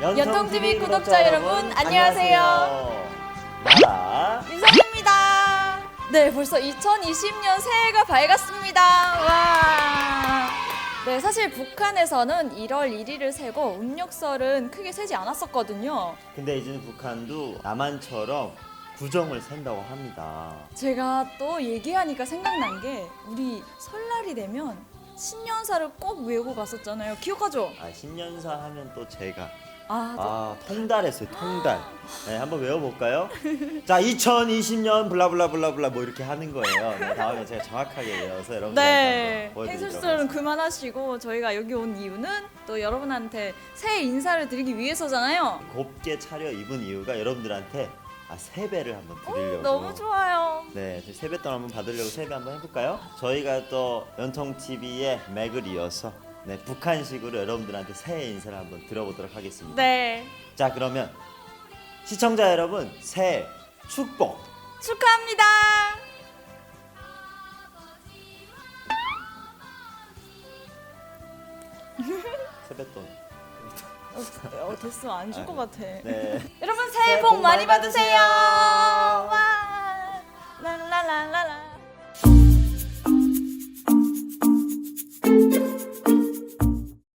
연통TV 구독자 여러분, 안녕하세요. 나라 민성입니다. 네, 벌써 2020년 새해가 밝았습니다. 와. 네, 사실 북한에서는 1월 1일을 세고 음력설은 크게 세지 않았었거든요. 근데 이제는 북한도 남한처럼 구정을 센다고 합니다. 제가 또 얘기하니까 생각난 게 우리 설날이 되면 신년사를 꼭 외우고 갔었잖아요. 기억하죠? 아 신년사 하면 또 제가 아, 아 통달했어요 통달. 네 한번 외워볼까요? 자 2020년 블라블라블라블라 뭐 이렇게 하는 거예요. 네, 다음에 제가 정확하게 외워서 여러분들한테 네. 한번 보여드리도록 행실수는 하겠습니다. 그만하시고 저희가 여기 온 이유는 또 여러분한테 새해 인사를 드리기 위해서잖아요. 곱게 차려 입은 이유가 여러분들한테 아 세배를 한번 드리려고. 너무 좋아요. 네, 저희 세뱃돈 한번 받으려고 세배 한번 해볼까요? 저희가 또 연통 TV의 맥을 이어서 네 북한식으로 여러분들한테 새해 인사를 한번 들어보도록 하겠습니다. 네. 자 그러면 시청자 여러분 새해 축복. 축하합니다. 세뱃돈. 어, 됐어. 안줄 것 같아. 네. 여러분 새해 복 많이 받으세요. 와.